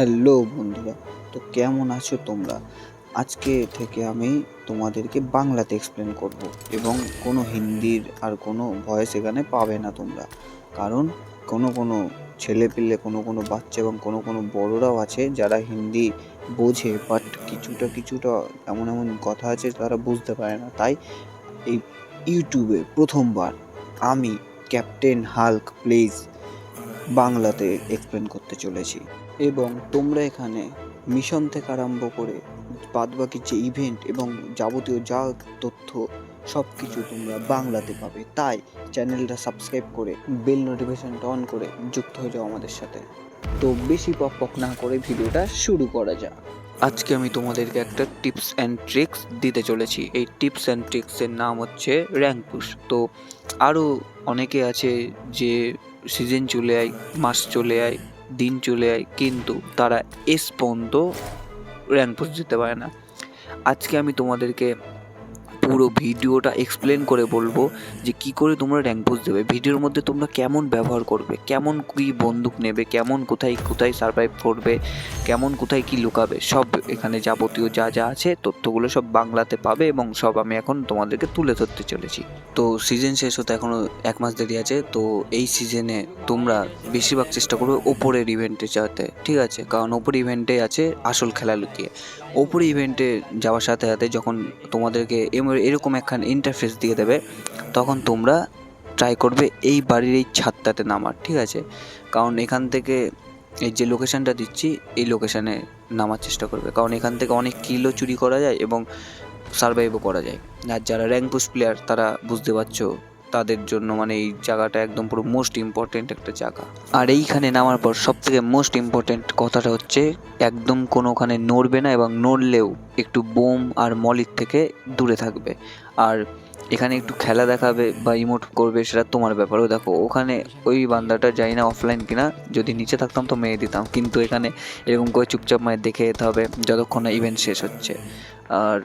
Hello বন্ধুরা, তো কেমন আছো তোমরা? আজকে থেকে আমি তোমাদেরকে বাংলাতে এক্সপ্লেন করব এবং কোনো হিন্দির আর কোনো ভয়েস এখানে পাবে না তোমরা। কারণ কোনো কোনো ছেলে পিলে কোনো কোনো বাচ্চা এবং কোনো কোনো বড়রাও আছে যারা হিন্দি বোঝে বাট কিছুটা কিছুটা এমন এমন কথা আছে তারা বুঝতে পারে না। তাই এই ইউটিউবে প্রথমবার আমি ক্যাপ্টেন হাল্ক প্লেজ বাংলাতে এক্সপ্লেন করতে চলেছি। এবং তোমরা এখানে মিশন থেকে আরম্ভ করে বাদবাকি যে ইভেন্ট এবং যাবতীয় যা তথ্য সব কিছু তোমরা বাংলাতে পাবে। তাই চ্যানেলটা সাবস্ক্রাইব করে বেল নোটিফিকেশনটা অন করে যুক্ত হয়ে যাও আমাদের সাথে। তো বেশি পক পক না করে ভিডিওটা শুরু করা যাক। আজকে আমি তোমাদেরকে একটা টিপস অ্যান্ড ট্রিক্স দিতে চলেছি। এই টিপস অ্যান্ড ট্রিক্সের নাম হচ্ছে র্যাঙ্ক পুশ তো আরও অনেকে আছে যে সিজন চলে আয়, মাস চলে আয় দিন চলে যায়, কিন্তু তারা এস পর্যন্ত র্যাঙ্ক পোস্ট দিতে পারে না। আজকে আমি তোমাদেরকে পুরো ভিডিওটা এক্সপ্লেন করে বলব যে কি করে তোমরা র্যাঙ্ক পোস্ট দেবে। ভিডিওর মধ্যে তোমরা কেমন ব্যবহার করবে, কেমন কি বন্দুক নেবে, কেমন কোথায় কোথায় সার্ভাইভ করবে, কেমন কোথায় কি লুকাবে, সব এখানে যাবতীয় যা যা আছে তথ্যগুলো সব বাংলাতে পাবে এবং সব আমি এখন তোমাদেরকে তুলে ধরতে চলেছি। তো সিজন শেষ হতে এখনও এক মাস দেরি আছে, তো এই সিজনে তোমরা বেশিরভাগ চেষ্টা করবে ওপরের ইভেন্টে যাতে, ঠিক আছে? কারণ ওপর ইভেন্টে আছে আসল খেলা লুকিয়ে। ওপর ইভেন্টে যাওয়ার সাথে সাথে যখন তোমাদেরকে এরকম একখান ইন্টারফেস দিয়ে দেবে, তখন তোমরা ট্রাই করবে এই বাড়ির এই ছাদটাতে নামার, ঠিক আছে? কারণ এখান থেকে এই যে লোকেশানটা দিচ্ছি, এই লোকেশানে নামার চেষ্টা করবে। কারণ এখান থেকে অনেক কিলো চুরি করা যায় এবং সার্ভাইভও করা যায়। আর যারা র্যাঙ্ক পুশ প্লেয়ার তারা বুঝতে পারছ তাদের জন্য মানে এই জায়গাটা একদম পুরো মোস্ট ইম্পর্টেন্ট একটা জায়গা। আর এইখানে নামার পর সব থেকে মোস্ট ইম্পর্টেন্ট কথাটা হচ্ছে, একদম কোনোখানে নড়বে না এবং নড়লেও একটু বোম আর মলির থেকে দূরে থাকবে। আর এখানে একটু খেলা দেখাবে বা ইমোট করবে সেটা তোমার ব্যাপারও দেখো, ওখানে ওই বান্দাটা যাই না অফলাইন কিনা, যদি নিচে থাকতাম তো মেয়ে দিতাম। কিন্তু এখানে এরকম করে চুপচাপ মায়ের দেখে যেতে হবে, যতক্ষণ না ইভেন্ট শেষ হচ্ছে। আর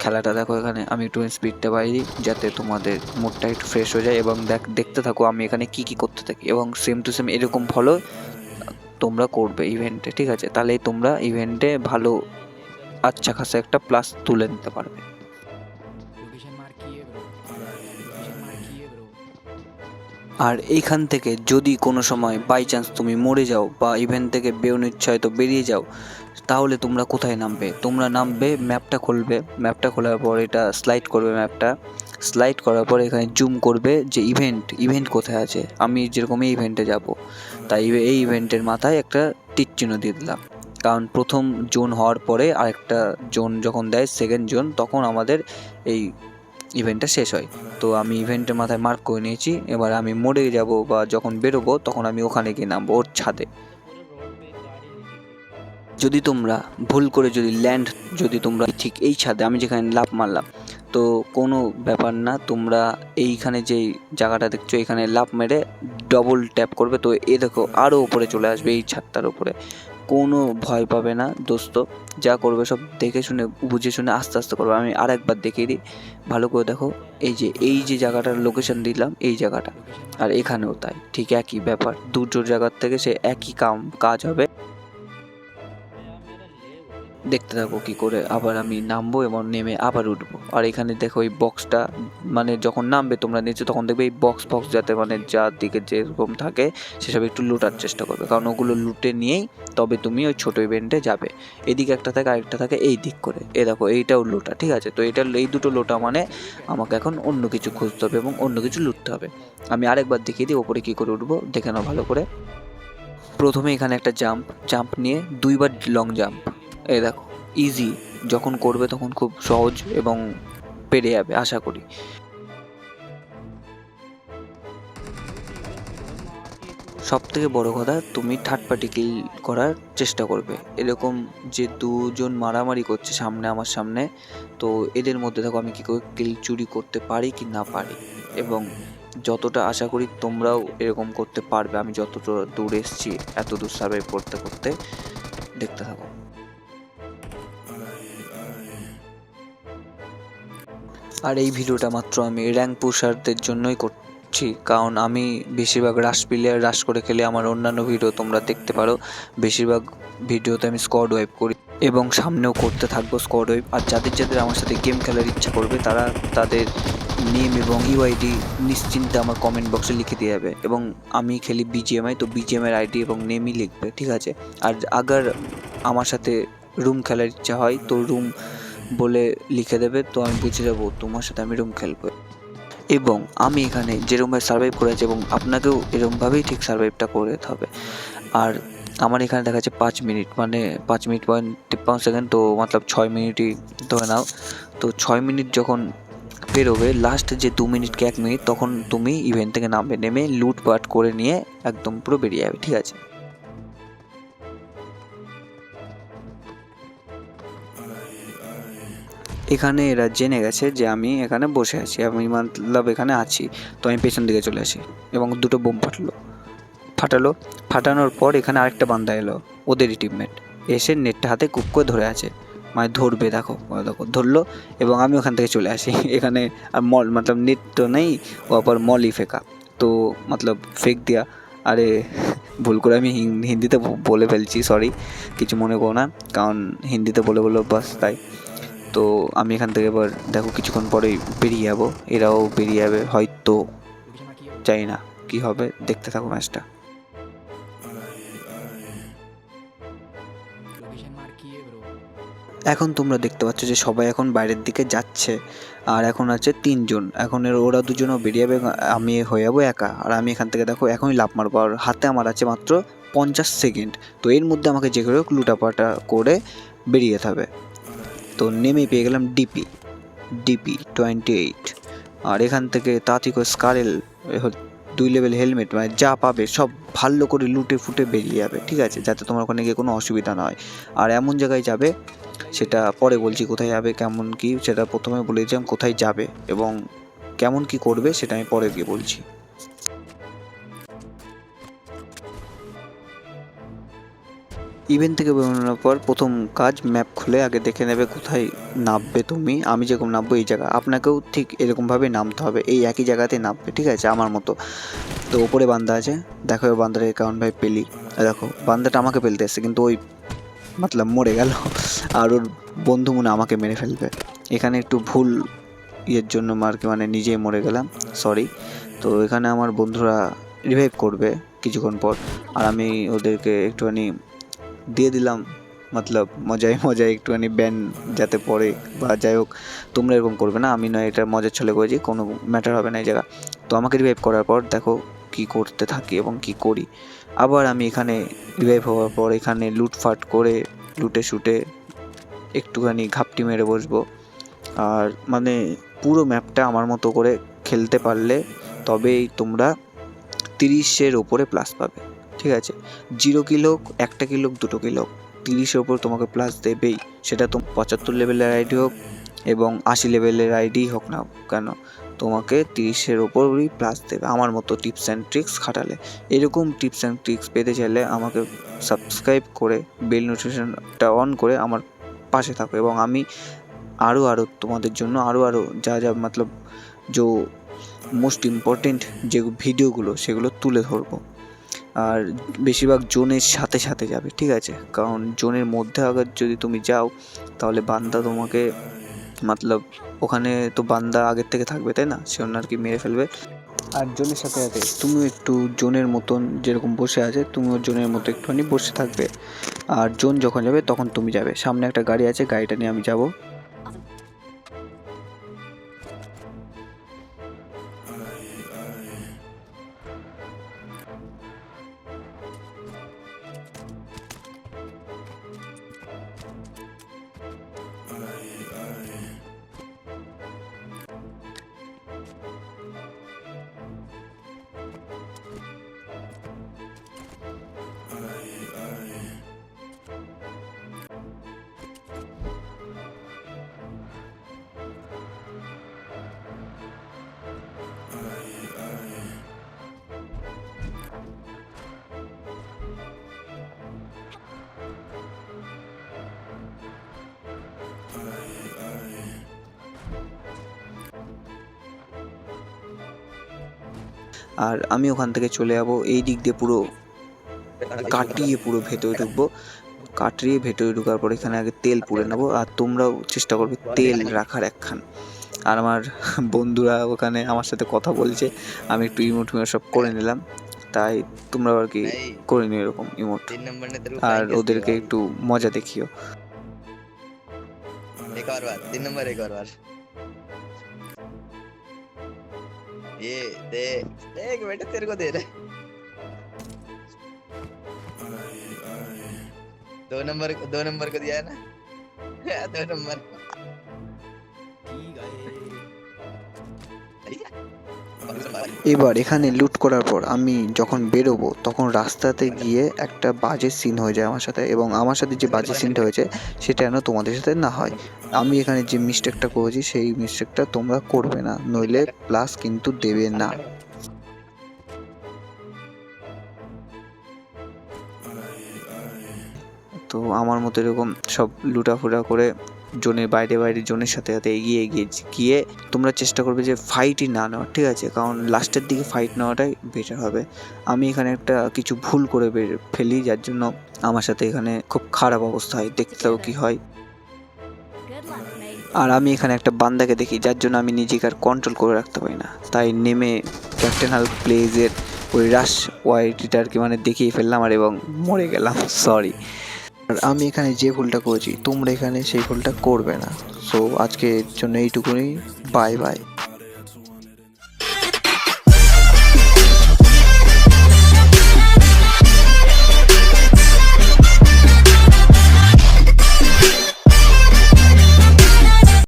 খেলাটা দেখো এখানে, আমি একটু স্পিডটা বাড়িয়ে দিই যাতে তোমাদের মুডটা একটু ফ্রেশ হয়ে যায় এবং দেখ, দেখতে থাকো আমি এখানে কি কি করতে থাকি এবং সেম টু সেম এরকম ফলো তোমরা করবে ইভেন্টে ঠিক আছে? তাহলেই তোমরা ইভেন্টে ভালো আচ্ছা খাসা একটা প্লাস তুলে নিতে পারবে। আর এইখান থেকে যদি কোনো সময় বাই চান্স তুমি মরে যাও বা ইভেন্ট থেকে বেরোনোর ইচ্ছা হয়তো বেরিয়ে যাও তাহলে তোমরা কোথায় নামবে? তোমরা নামবে ম্যাপটা খুলবে। ম্যাপটা খোলার পর এটা স্লাইড করবে ম্যাপটা স্লাইড করার পর এখানে জুম করবে যে ইভেন্ট ইভেন্ট কোথায় আছে? আমি যেরকম এই ইভেন্টে যাব। তাই এই ইভেন্টের মাথায় একটা টিক চিহ্ন দিয়ে দিলাম। কারণ প্রথম জোন হওয়ার পরে আরেকটা জোন যখন দেয় সেকেন্ড জোন তখন আমাদের এই ইভেন্টটা শেষ হয়। তো আমি ইভেন্টের মাথায় মার্ক করে নিয়েছি। এবার আমি মোড়ে যাব বা যখন বেরোবো, তখন আমি ওখানে গিয়ে নামবো ওর ছাদে। যদি তোমরা ভুল করে যদি ল্যান্ড যদি তোমরা ঠিক এই ছাদে, আমি যেখানে লাভ মারলাম, তো কোনো ব্যাপার না, তোমরা এইখানে যেই জায়গাটা দেখছ, এখানে লাভ মেরে ডবল ট্যাপ করবে, তো এ দেখো আরও উপরে চলে আসবে, এই ছাদটার উপরে। কোনো ভয় পাবে না, দোস্ত, যা করবে সব দেখে শুনে, বুঝে শুনে আস্তে আস্তে করবে। আমি আর একবার দেখিয়ে দিই, ভালো করে দেখো, এই যে এই যে জায়গাটার লোকেশন দিলাম, এই জায়গাটা, আর এখানেও তাই, ঠিক একই ব্যাপার, দুটো জায়গার থেকে সে একই কাম, কাজ হবে। দেখতে থাকো কি করে, আবার আমি নামবো এবং নেমে আবার উঠবো। আর এখানে দেখো এই বক্সটা মানে যখন নামবে তোমরা নিচে তখন দেখবে এই বক্স বক্স যাতে মানে যার দিকে যেরকম থাকে, সেসব একটু লুটার চেষ্টা করবে। কারণ ওগুলো লুটে নিয়েই তবে তুমি ওই ছোটো ইভেন্টে যাবে। এদিকে একটা থাকে, আরেকটা থাকে এই দিক করে। এ দেখো, এইটাও লোটা, ঠিক আছে? তো এটা এই দুটো লোটা মানে আমাকে এখন অন্য কিছু খুঁজতে হবে এবং অন্য কিছু লুটতে হবে। আমি আরেকবার দেখিয়ে দিই, ওপরে কী করে উঠবো, দেখে নাও ভালো করে। প্রথমে এখানে একটা জাম্প জাম্প নিয়ে দুইবার লং জাম্প এই দেখো ইজি যখন করবে তখন খুব সহজ এবং পেরে যাবে, আশা করি। সব থেকে বড় কথা, তুমি থার্ড পার্টি কিল করার চেষ্টা করবে। এরকম যে দুজন মারামারি করছে সামনে আমার সামনে, তো এদের মধ্যে দেখো আমি কী করে কিল চুরি করতে পারি কি না পারি। এবং যতটা আশা করি তোমরাও এরকম করতে পারবে। আমি যতটা দূর এসেছি এত দূর সার্ভাইভ করতে করতে দেখতে থাকো। আর এই ভিডিওটা মাত্র আমি র্যাঙ্ক পুষারদের জন্যই করছি। কারণ আমি বেশিরভাগ রাশ প্লেয়ার রাশ করে খেলে আমার অন্যান্য ভিডিও তোমরা দেখতে পারো। বেশিরভাগ ভিডিওতে আমি স্কোয়াড ওয়াইপ করি এবং সামনেও করতে থাকব স্কোয়াড ওয়াইপ আর যাদের যাদের আমার সাথে গেম খেলার ইচ্ছা করবে, তারা তাদের নেম এবং ইউআইডি নিশ্চিন্তে আমার কমেন্ট বক্সে লিখে দিয়ে যাবে। এবং আমি খেলি বিজিএমআই তো বিজিএমের আইডি এবং নেমই লিখবে, ঠিক আছে? আর আগার আমার সাথে রুম খেলার ইচ্ছা হয়, তো রুম বলে লিখে দেবে, তো আমি বুঝে যাব, তোমার সাথে আমি রুম খেলব। এবং আমি এখানে যেরকমভাবে সার্ভাইভ করেছি এবং আপনাকেও এরমভাবেই ঠিক সার্ভাইভটা করে হবে। আর আমার এখানে দেখা যাচ্ছে পাঁচ মিনিট মানে পাঁচ মিনিট পয়েন্ট তিপ্পান্ন সেকেন্ড তো মতলব ছয় মিনিটই ধরে নাও। তো ছয় মিনিট যখন পেরোবে লাস্ট যে দু মিনিট কি এক মিনিট তখন তুমি ইভেন্ট থেকে নামবে, নেমে লুটপাট করে নিয়ে একদম পুরো বেরিয়ে যাবে, ঠিক আছে? এখানে এরা জেনে গেছে যে আমি এখানে বসে আছি, আমি মতলব এখানে আছি। তো আমি পেছন দিকে চলে আসি এবং দুটো বোম ফাটলো। ফাটালো, ফাটানোর পর এখানে আরেকটা বান্দা এলো, ওদেরই টিমমেট এসে নেটটা হাতে কুক করে ধরে আছে। মানে ধরবে, দেখো দেখো, ধরলো এবং আমি ওখান থেকে চলে আসি। এখানে আর মল, মতলব নেট তো নেই ও আবার মলই ফেঁকা। তো মতলব ফেক দিয়া, আরে ভুল করে আমি হিন্দিতে বলে ফেলছি সরি কিছু মনে করো না, কারণ হিন্দিতে বলে বলে বাস তাই। তো আমি এখান থেকে এবার দেখো কিছুক্ষণ পরেই বেরিয়ে যাব। এরাও বেরিয়ে যাবে, হয়তো জানি না কী হবে। দেখতে থাকো ম্যাচটা। এখন তোমরা দেখতে পাচ্ছ যে সবাই এখন বাইরের দিকে যাচ্ছে, আর এখন আছে তিনজন। এখন এর ওরা দুজনও বেরিয়ে যাবে, আমি হয়ে যাব একা। আর আমি এখান থেকে দেখো এখনই লাভ মারবো, আর হাতে আমার আছে মাত্র পঞ্চাশ সেকেন্ড। তো এর মধ্যে আমাকে যে করে লুটাপাটা করে বেরিয়ে যেতে হবে। তো নেমে পেয়ে গেলাম ডিপি ডিপি টোয়েন্টি এইট আর এখান থেকে তাঁতি করে স্কারেল দুই লেভেল হেলমেট মানে যা পাবে সব ভালো করে লুটে ফুটে বেরিয়ে যাবে, ঠিক আছে? যাতে তোমার ওখানে গিয়ে কোনো অসুবিধা না হয়। আর এমন জায়গায় যাবে, সেটা পরে বলছি কোথায় যাবে, কেমন কি, সেটা প্রথমে বলে দিয়েছিলাম কোথায় যাবে এবং কেমন কি করবে, সেটা আমি পরে গিয়ে বলছি। ইভেন্ট থেকে বেরোনোর পর প্রথম কাজ ম্যাপ খুলে আগে দেখে নেবে কোথায় নামবে তুমি। আমি যেরকম নামবো এই জায়গা। আপনাকেও ঠিক এরকমভাবে নামতে হবে। এই একই জায়গাতে নামবে, ঠিক আছে? আমার মতো। তো ওপরে বান্দা আছে। দেখো বান্দার কেমন ভাই পেলি। দেখো, বান্দাটা আমাকে পেলতে এসছে, কিন্তু ওই মতলব মরে গেল। আর ওর বন্ধু মনে আমাকে মেরে ফেলবে। এখানে একটু ভুল ইয়ের জন্য মার্কে মানে নিজেই মরে গেলাম। সরি তো এখানে আমার বন্ধুরা রিভাইভ করবে কিছুক্ষণ পর। আর আমি ওদেরকে একটুখানি দিয়ে দিলাম। মতলব মজায় মজায় একটুখানি ব্যান যাতে পড়ে বা যাই হোক, তোমরা এরকম করবে না। আমি নয়, এটা মজার ছলে করেছি, কোনো ম্যাটার হবে না এই জায়গা। তো আমাকে রিভাইভ করার পর দেখো কি করতে থাকি এবং কি করি। আবার আমি এখানে রিভাইভ হওয়ার পর এখানে লুটফাট করে, লুটে শুটে একটুখানি ঘাপটি মেরে বসবো। আর মানে পুরো ম্যাপটা আমার মতো করে খেলতে পারলে তবেই তোমরা তিরিশের ওপরে প্লাস পাবে। ঠিক আছে? জিরো কিলো একটা কিলো দুটো কিলো তিরিশের ওপর তোমাকে প্লাস দেবেই। সেটা তো পঁচাত্তর লেভেলের আইডি হোক এবং আশি লেভেলের আইডি হোক না কেন, তোমাকে তিরিশের ওপরই প্লাস দেবে। আমার মতো টিপস অ্যান্ড ট্রিক্স খাটালে। এরকম টিপস অ্যান্ড ট্রিক্স পেতে চাইলে আমাকে সাবস্ক্রাইব করে বেল নোটিফিকেশনটা অন করে আমার পাশে থাকো এবং আমি আরও আরও তোমাদের জন্য আরও আরও যা যা মতলব যে মোস্ট ইম্পর্টেন্ট যে ভিডিওগুলো সেগুলো তুলে ধরবো। আর বেশিরভাগ জোনের সাথে সাথে যাবে, ঠিক আছে? কারণ জোনের মধ্যে আবার যদি তুমি যাও, তাহলে বান্দা তোমাকে মতলব ওখানে তো বান্দা আগের থেকে থাকবে, তাই না? সে অন্য আর কি মেরে ফেলবে। আর জোনের সাথে সাথে তুমি একটু জোনের মতন যেরকম বসে আছে, তুমিও জোনের মতো একটুখানি বসে থাকবে। আর জোন যখন যাবে, তখন তুমি যাবে। সামনে একটা গাড়ি আছে, গাড়িটা নিয়ে আমি যাব। আর আমি ওখান থেকে চলে যাব এই দিক দিয়ে পুরো কাটিয়ে পুরো ভেতরে ঢুকবো কাটিয়ে ভেতরে ঢোকার পর এখানে আগে তেল পুড়ে নেবো আর তোমরাও চেষ্টা করবে তেল রাখার একখান আর আমার বন্ধুরা ওখানে আমার সাথে কথা বলছে আমি একটু ইমোট মিমোট সব করে নিলাম তাই তোমরাও আর কি नहीं করে নিও এরকম ইমোট तीन नंबर ने तेरे को আর prank किया ওদেরকে था। একটু মজা দেখিও एक और बार तीन नंबर एक और बार ये दे एक बेटा तेरे को दे रहा है दो नंबर दो नंबर को दिया है ना दो नंबर এবার এখানে লুট করার পর আমি যখন বেরোবো, তখন রাস্তাতে গিয়ে একটা বাজে সিন হয়ে যায় আমার সাথে এবং আমার সাথে যে বাজে সিনটা হয়েছে, সেটা যেন তোমাদের সাথে না হয়। আমি এখানে যে মিস্টেকটা করেছি, সেই মিস্টেকটা তোমরা করবে না, নইলে প্লাস কিন্তু দেবে না। তো আমার মতো এরকম সব লুটাফুটা করে জনের বাইরে বাইরে জোনের সাথে সাথে এগিয়ে এগিয়ে গিয়ে তোমরা চেষ্টা করবে যে ফাইটই না নেওয়ার ঠিক আছে? কারণ লাস্টের দিকে ফাইট নেওয়াটাই বেটার হবে। আমি এখানে একটা কিছু ভুল করে ফেলি যার জন্য আমার সাথে এখানে খুব খারাপ অবস্থা হয়। দেখতেও কি হয়। luck, mate. আর আমি এখানে একটা বান্দাকে দেখি যার জন্য আমি নিজেকে আর কন্ট্রোল করে রাখতে পারি না। তাই নেমে ক্যাপ্টেন হাল প্লেজের ওই রাশ ওয়াইটিটা আর কি মানে দেখিয়ে ফেললাম আর এবং মরে গেলাম। সরি আর আমি এখানে যে ভুলটা করেছি, তোমরা এখানে সেই ভুলটা করবে না। সো আজকের জন্য এইটুকুনি। Bye bye